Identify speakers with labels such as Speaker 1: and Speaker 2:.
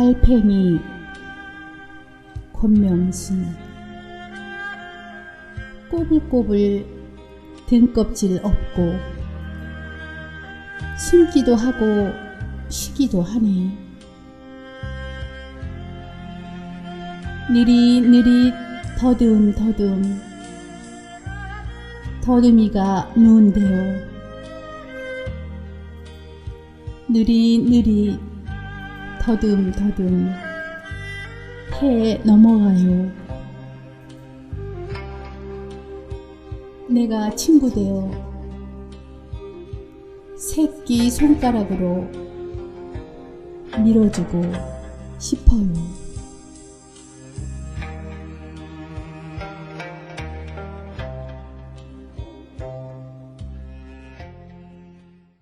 Speaker 1: 달팽이 권명순. 꼬불꼬불 등껍질 없고 숨기도 하고 쉬기도 하네. 느릿느릿 더듬더듬 더듬이가 누운대요 느릿느릿 더듬더듬 해 넘어가요. 내가 친구 되어 새끼 손가락으로 밀어주고 싶어요.